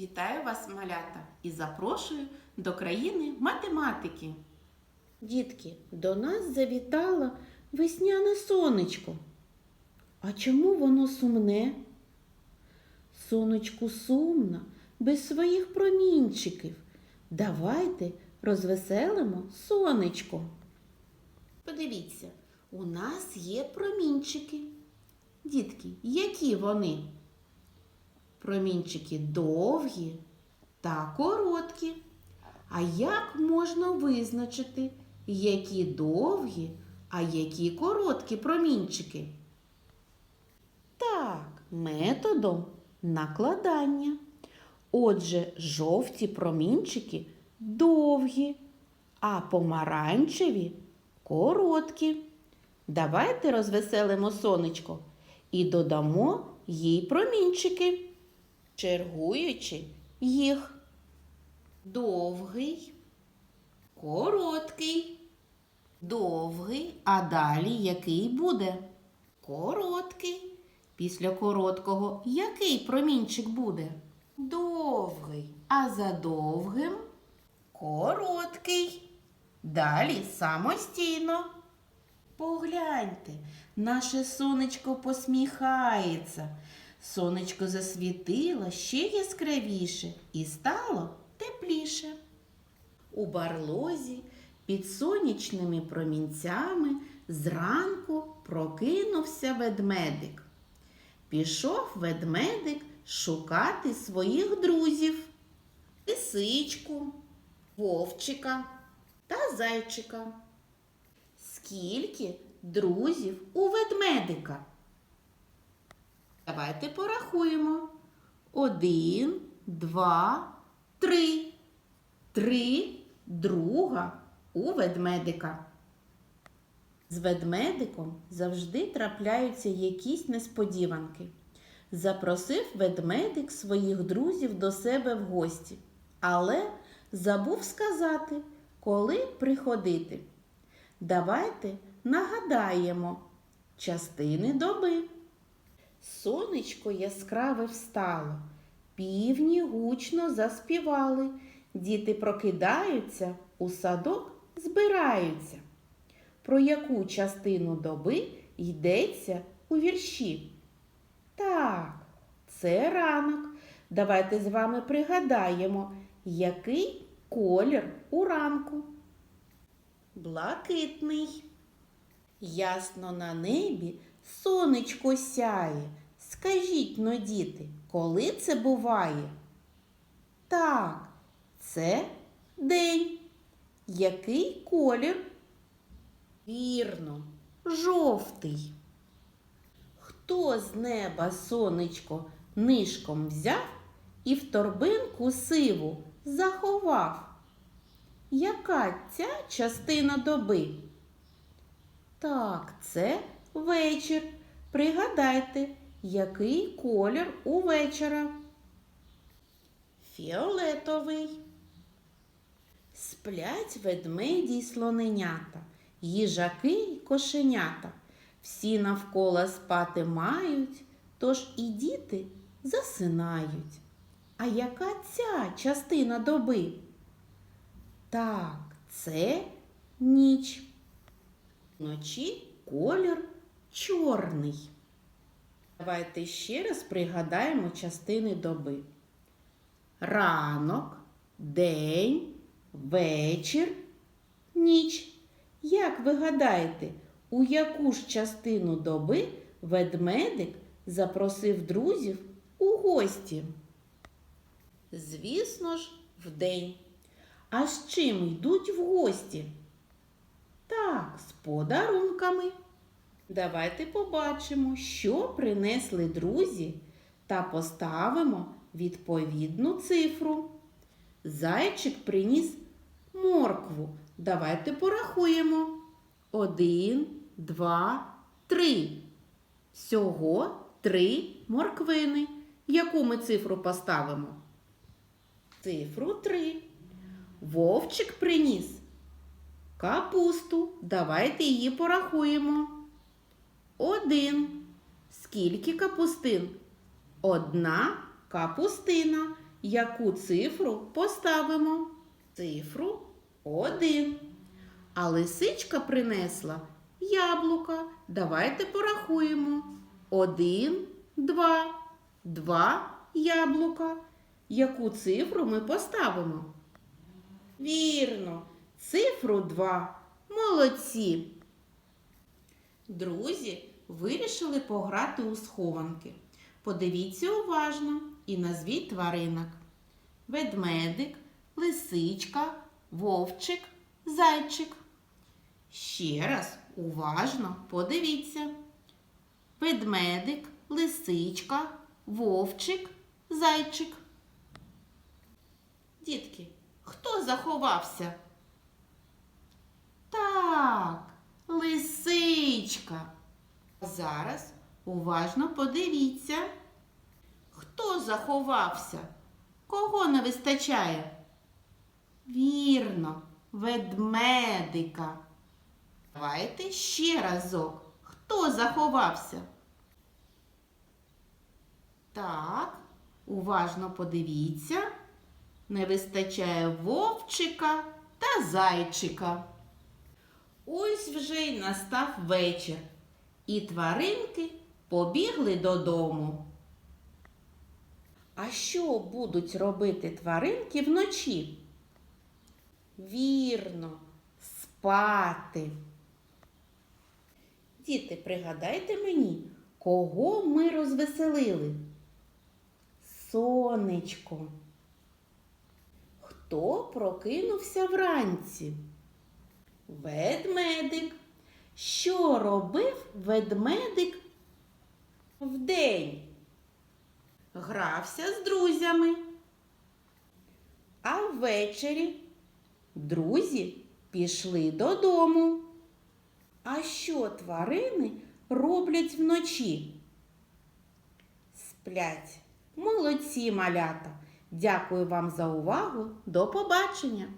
Вітаю вас, малята, і запрошую до країни математики. Дітки, до нас завітало весняне сонечко. А чому воно сумне? Сонечку сумно, без своїх промінчиків. Давайте розвеселимо сонечко. Подивіться, у нас є промінчики. Дітки, які вони? Промінчики довгі та короткі. А як можна визначити, які довгі, а які короткі промінчики? Так, методом накладання. Отже, жовті промінчики довгі, а помаранчеві короткі. Давайте розвеселимо сонечко і додамо їй промінчики, чергуючи їх. Довгий, короткий, довгий, а далі який буде? Короткий. Після короткого який промінчик буде? Довгий. А за довгим короткий. Далі самостійно. Погляньте, наше сонечко посміхається. Сонечко засвітило ще яскравіше і стало тепліше. У барлозі під сонячними промінцями зранку прокинувся ведмедик. Пішов ведмедик шукати своїх друзів лисичку, вовчика та зайчика. Скільки друзів у ведмедика? Давайте порахуємо. Один, два, три. Три друга у ведмедика. З ведмедиком завжди трапляються якісь несподіванки. Запросив ведмедик своїх друзів до себе в гості, але забув сказати, коли приходити. Давайте нагадаємо частини доби. Сонечко яскраве встало, півні гучно заспівали, діти прокидаються, у садок збираються. Про яку частину доби йдеться у вірші? Так, це ранок. Давайте з вами пригадаємо, який колір у ранку. Блакитний. Ясно на небі сонечко сяє. Скажіть но, діти, коли це буває? Так, це день. Який колір? Вірно, жовтий. Хто з неба сонечко нишком взяв і в торбинку сиву заховав? Яка ця частина доби? Так, це вечір. Пригадайте, який колір у вечора? Фіолетовий. Сплять ведмеді й слоненята, їжаки й кошенята. Всі навколо спати мають, тож і діти засинають. А яка ця частина доби? Так, це ніч. Вночі колір чорний. Давайте ще раз пригадаємо частини доби. Ранок, день, вечір, ніч. Як ви гадаєте, у яку ж частину доби ведмедик запросив друзів у гості? Звісно ж, вдень. А з чим йдуть в гості? Так, з подарунками. Давайте побачимо, що принесли друзі, та поставимо відповідну цифру. Зайчик приніс моркву. Давайте порахуємо. Один, два, три. Всього три морквини. Яку ми цифру поставимо? Цифру три. Вовчик приніс капусту. Давайте її порахуємо. Один. Скільки капустин? Одна капустина. яку цифру поставимо. Цифру один. А лисичка принесла яблука. Давайте порахуємо. Один, два, два яблука. Яку цифру ми поставимо? Вірно, цифру 2. Молодці. Друзі вирішили пограти у схованки. Подивіться уважно і назвіть тваринок. Ведмедик, лисичка, вовчик, зайчик. Ще раз уважно подивіться. Ведмедик, лисичка, вовчик, зайчик. Дітки, хто заховався? Так, лисичка. Зараз уважно подивіться, хто заховався, кого не вистачає. Вірно, ведмедика. Давайте ще разок. Хто заховався? Так, уважно подивіться. Не вистачає вовчика та зайчика. Ось вже й настав вечір, і тваринки побігли додому. А що будуть робити тваринки вночі? Вірно, спати. Діти, пригадайте мені, кого ми розвеселили? Сонечко. Хто прокинувся вранці? Ведмедик. Що робив ведмедик вдень? Грався з друзями. А ввечері друзі пішли додому. А що тварини роблять вночі? Сплять. Молодці малята. Дякую вам за увагу. До побачення!